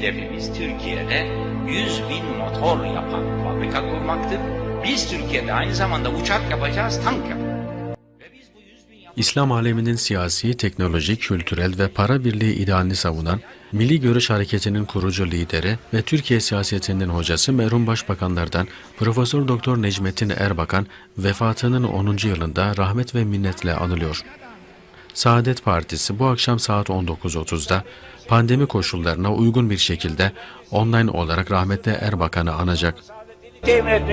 hedefimiz Türkiye'de 100 bin motor yapan fabrika kurmaktır. Biz Türkiye'de aynı zamanda uçak yapacağız, tank yapacağız. Ve biz bu 100 bin yap- İslam aleminin siyasi, teknolojik, kültürel ve para birliği idealini savunan Milli Görüş Hareketi'nin kurucu lideri ve Türkiye siyasetinin hocası merhum başbakanlardan Profesör Doktor Necmettin Erbakan vefatının 10. yılında rahmet ve minnetle anılıyor. Saadet Partisi bu akşam saat 19.30'da pandemi koşullarına uygun bir şekilde online olarak rahmetli Erbakan'ı anacak. temin.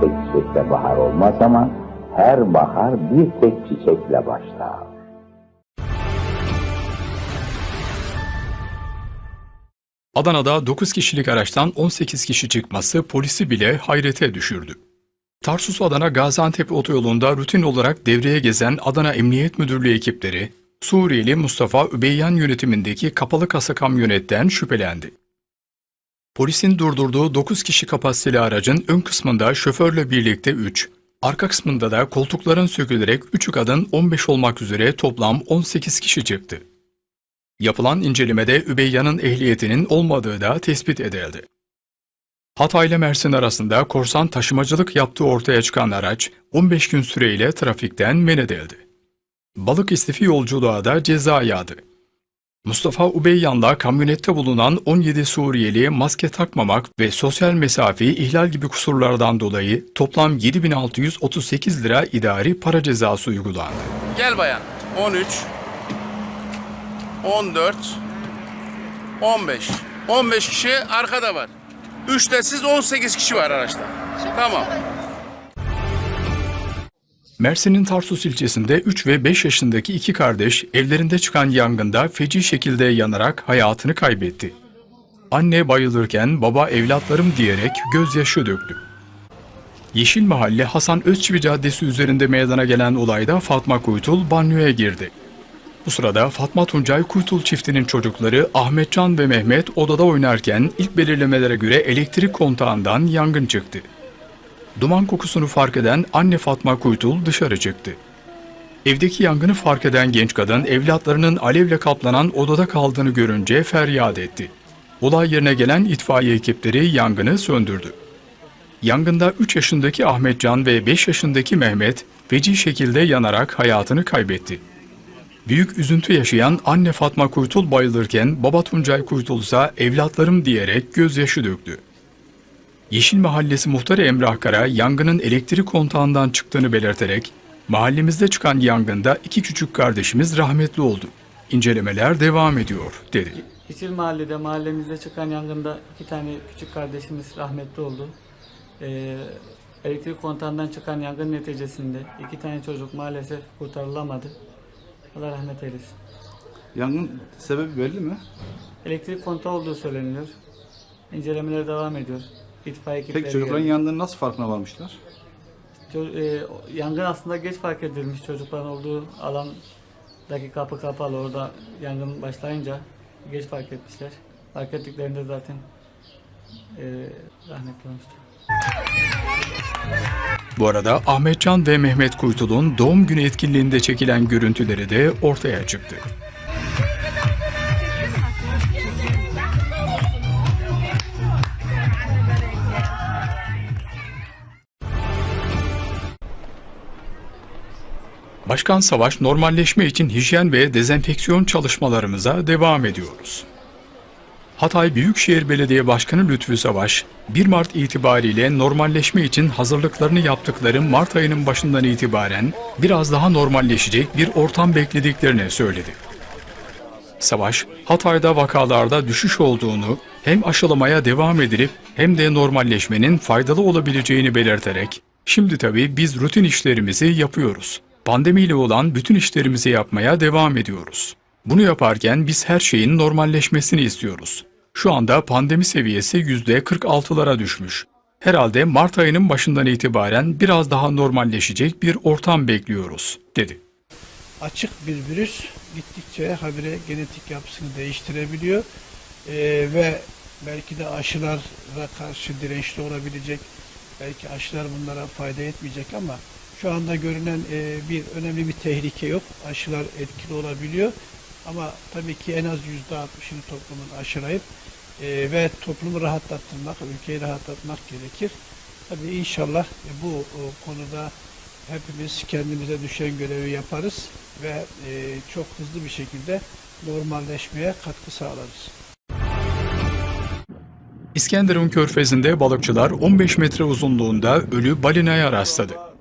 Tek çiçekle bahar olmaz ama her bahar bir tek çiçekle başlar. Adana'da 9 kişilik araçtan 18 kişi çıkması polisi bile hayrete düşürdü. Tarsus Adana Gaziantep otoyolunda rutin olarak devreye gezen Adana Emniyet Müdürlüğü ekipleri, Suriyeli Mustafa Übeyyan yönetimindeki kapalı kasa kamyonetten şüphelendi. Polisin durdurduğu 9 kişi kapasiteli aracın ön kısmında şoförle birlikte 3, arka kısmında da koltukların sökülerek 3'ü kadın 15 olmak üzere toplam 18 kişi çıktı. Yapılan incelemede Übeyyan'ın ehliyetinin olmadığı da tespit edildi. Hatay ile Mersin arasında korsan taşımacılık yaptığı ortaya çıkan araç 15 gün süreyle trafikten men edildi. Balık istifi yolculuğa da ceza yağdı. Mustafa Ubeyyan'la kamyonette bulunan 17 Suriyeli maske takmamak ve sosyal mesafeyi ihlal gibi kusurlardan dolayı toplam 7638 lira idari para cezası uygulandı. Gel bayan. 13 14 15 15 kişi arkada var. 3 de siz 18 kişi var araçta. Tamam. Mersin'in Tarsus ilçesinde 3 ve 5 yaşındaki iki kardeş evlerinde çıkan yangında feci şekilde yanarak hayatını kaybetti. Anne bayılırken baba evlatlarım diyerek gözyaşı döktü. Yeşil Mahalle Hasan Özçivi Caddesi üzerinde meydana gelen olayda Fatma Kuytul banyoya girdi. Bu sırada Fatma Tuncay Kuytul çiftinin çocukları Ahmetcan ve Mehmet odada oynarken ilk belirlemelere göre elektrik kontağından yangın çıktı. Duman kokusunu fark eden anne Fatma Kuytul dışarı çıktı. Evdeki yangını fark eden genç kadın evlatlarının alevle kaplanan odada kaldığını görünce feryat etti. Olay yerine gelen itfaiye ekipleri yangını söndürdü. Yangında 3 yaşındaki Ahmetcan ve 5 yaşındaki Mehmet feci şekilde yanarak hayatını kaybetti. Büyük üzüntü yaşayan anne Fatma Kuytul bayılırken baba Tuncay Kuytul ise evlatlarım diyerek gözyaşı döktü. Yeşil Mahallesi muhtarı Emrah Kara yangının elektrik kontağından çıktığını belirterek mahallemizde çıkan yangında iki küçük kardeşimiz rahmetli oldu. İncelemeler devam ediyor dedi. Yeşil Mahalle'de mahallemizde çıkan yangında iki tane küçük kardeşimiz rahmetli oldu. Ee, elektrik kontağından çıkan yangın neticesinde iki tane çocuk maalesef kurtarılamadı. Allah rahmet eylesin. Yangın sebebi belli mi? Elektrik kontağı olduğu söyleniyor. İncelemeler devam ediyor. İtfaiye ekipleri Peki çocukların geldi. yandığını nasıl farkına varmışlar? Ço- e, yangın aslında geç fark edilmiş. Çocukların olduğu alandaki kapı kapalı. Orada yangın başlayınca geç fark etmişler. Fark ettiklerinde zaten e, rahmetli olmuştu. Bu arada Ahmetcan ve Mehmet Kuytul'un doğum günü etkinliğinde çekilen görüntüleri de ortaya çıktı. Başkan Savaş normalleşme için hijyen ve dezenfeksiyon çalışmalarımıza devam ediyoruz. Hatay Büyükşehir Belediye Başkanı Lütfü Savaş, 1 Mart itibariyle normalleşme için hazırlıklarını yaptıkları Mart ayının başından itibaren biraz daha normalleşecek bir ortam beklediklerini söyledi. Savaş, Hatay'da vakalarda düşüş olduğunu, hem aşılamaya devam edilip hem de normalleşmenin faydalı olabileceğini belirterek, şimdi tabii biz rutin işlerimizi yapıyoruz. Pandemiyle olan bütün işlerimizi yapmaya devam ediyoruz. Bunu yaparken biz her şeyin normalleşmesini istiyoruz. Şu anda pandemi seviyesi %46'lara düşmüş. Herhalde Mart ayının başından itibaren biraz daha normalleşecek bir ortam bekliyoruz, dedi. açık bir virüs gittikçe habire genetik yapısını değiştirebiliyor Ee, ve belki de aşılara karşı dirençli olabilecek belki aşılar bunlara fayda etmeyecek ama şu anda görünen e, bir önemli bir tehlike yok. Aşılar etkili olabiliyor ama tabii ki en az yüzde 60'ını toplumun aşılayıp e, ve toplumu rahatlatmak, ülkeyi rahatlatmak gerekir. Tabii inşallah e, bu o, konuda hepimiz kendimize düşen görevi yaparız ve e, çok hızlı bir şekilde normalleşmeye katkı sağlarız. İskenderun körfezinde balıkçılar 15 metre uzunluğunda ölü balinaya rastladı.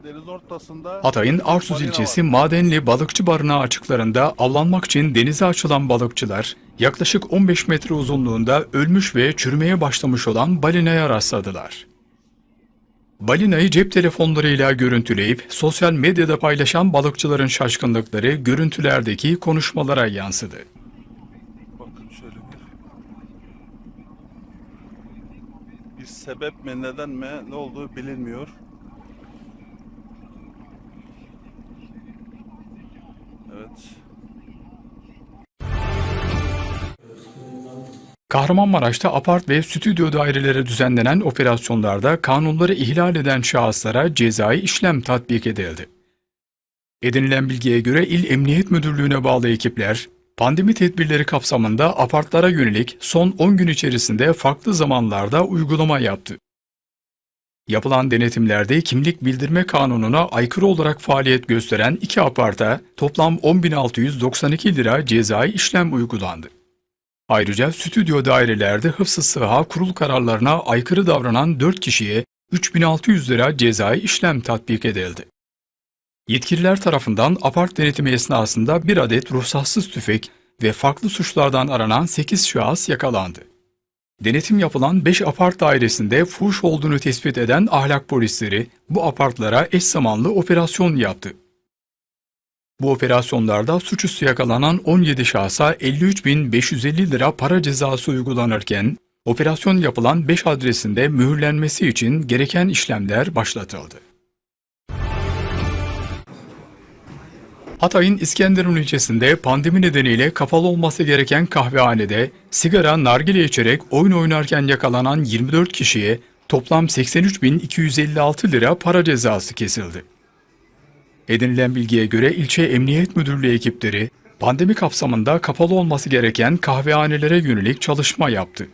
Hatay'ın Arsuz ilçesi Madenli Balıkçı Barınağı açıklarında avlanmak için denize açılan balıkçılar yaklaşık 15 metre uzunluğunda ölmüş ve çürümeye başlamış olan balinaya rastladılar. Balinayı cep telefonlarıyla görüntüleyip sosyal medyada paylaşan balıkçıların şaşkınlıkları görüntülerdeki konuşmalara yansıdı. bir sebep mi neden mi ne olduğu bilinmiyor. Kahramanmaraş'ta apart ve stüdyo daireleri düzenlenen operasyonlarda kanunları ihlal eden şahıslara cezai işlem tatbik edildi. Edinilen bilgiye göre İl Emniyet Müdürlüğü'ne bağlı ekipler, pandemi tedbirleri kapsamında apartlara yönelik son 10 gün içerisinde farklı zamanlarda uygulama yaptı. Yapılan denetimlerde kimlik bildirme kanununa aykırı olarak faaliyet gösteren iki aparta toplam 10.692 lira cezai işlem uygulandı. Ayrıca stüdyo dairelerde hıfzı sıha kurul kararlarına aykırı davranan 4 kişiye 3600 lira cezai işlem tatbik edildi. Yetkililer tarafından apart denetimi esnasında bir adet ruhsatsız tüfek ve farklı suçlardan aranan 8 şahıs yakalandı. Denetim yapılan 5 apart dairesinde fuhuş olduğunu tespit eden ahlak polisleri bu apartlara eş zamanlı operasyon yaptı. Bu operasyonlarda suçüstü yakalanan 17 şahsa 53.550 lira para cezası uygulanırken, operasyon yapılan 5 adresinde mühürlenmesi için gereken işlemler başlatıldı. Hatay'ın İskenderun ilçesinde pandemi nedeniyle kapalı olması gereken kahvehanede sigara, nargile içerek oyun oynarken yakalanan 24 kişiye toplam 83.256 lira para cezası kesildi. Edinilen bilgiye göre ilçe emniyet müdürlüğü ekipleri pandemi kapsamında kapalı olması gereken kahvehanelere yönelik çalışma yaptı.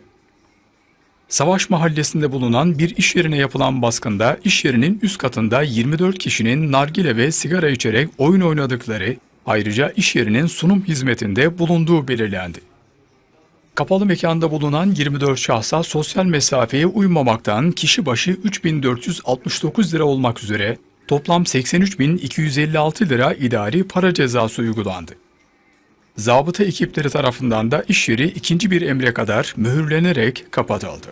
Savaş mahallesinde bulunan bir iş yerine yapılan baskında iş yerinin üst katında 24 kişinin nargile ve sigara içerek oyun oynadıkları, ayrıca iş yerinin sunum hizmetinde bulunduğu belirlendi. Kapalı mekanda bulunan 24 şahsa sosyal mesafeye uymamaktan kişi başı 3469 lira olmak üzere toplam 83.256 lira idari para cezası uygulandı. Zabıta ekipleri tarafından da iş yeri ikinci bir emre kadar mühürlenerek kapatıldı.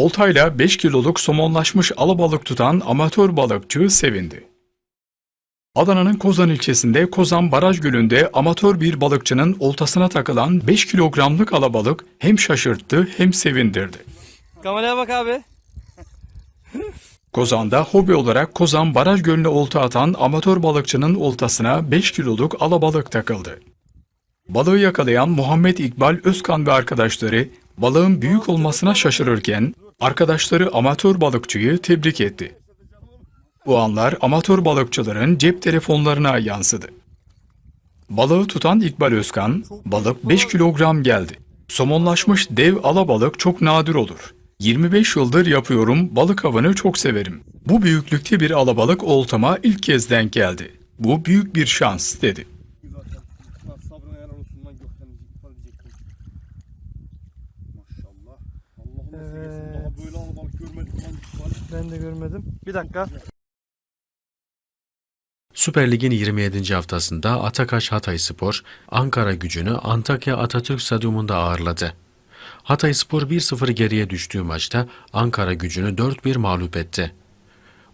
Oltayla 5 kiloluk somonlaşmış alabalık tutan amatör balıkçı sevindi. Adana'nın Kozan ilçesinde Kozan Baraj Gölü'nde amatör bir balıkçının oltasına takılan 5 kilogramlık alabalık hem şaşırttı hem sevindirdi. Kameraya bak abi. Kozan'da hobi olarak Kozan Baraj Gölü'ne olta atan amatör balıkçının oltasına 5 kiloluk alabalık takıldı. Balığı yakalayan Muhammed İkbal Özkan ve arkadaşları balığın büyük olmasına şaşırırken arkadaşları amatör balıkçıyı tebrik etti. Bu anlar amatör balıkçıların cep telefonlarına yansıdı. Balığı tutan İkbal Özkan, balık 5 kilogram geldi. Somonlaşmış dev alabalık çok nadir olur. 25 yıldır yapıyorum, balık avını çok severim. Bu büyüklükte bir alabalık oltama ilk kez denk geldi. Bu büyük bir şans, dedi. Ben de görmedim. Bir dakika. Süper Lig'in 27. haftasında Atakaş Hatay Spor, Ankara gücünü Antakya Atatürk Stadyumunda ağırladı. Hatay Spor 1-0 geriye düştüğü maçta Ankara gücünü 4-1 mağlup etti.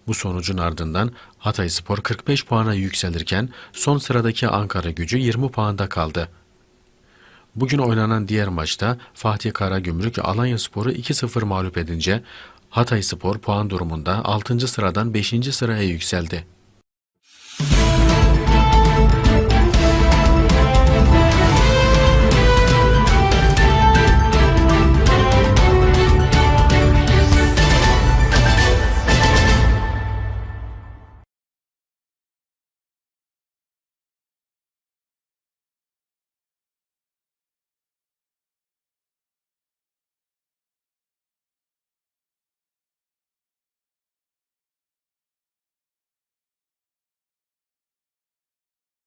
Bu sonucun ardından Hatay Spor 45 puana yükselirken son sıradaki Ankara gücü 20 puanda kaldı. Bugün oynanan diğer maçta Fatih Karagümrük Alanya Spor'u 2-0 mağlup edince Hatay Spor puan durumunda 6. sıradan 5. sıraya yükseldi.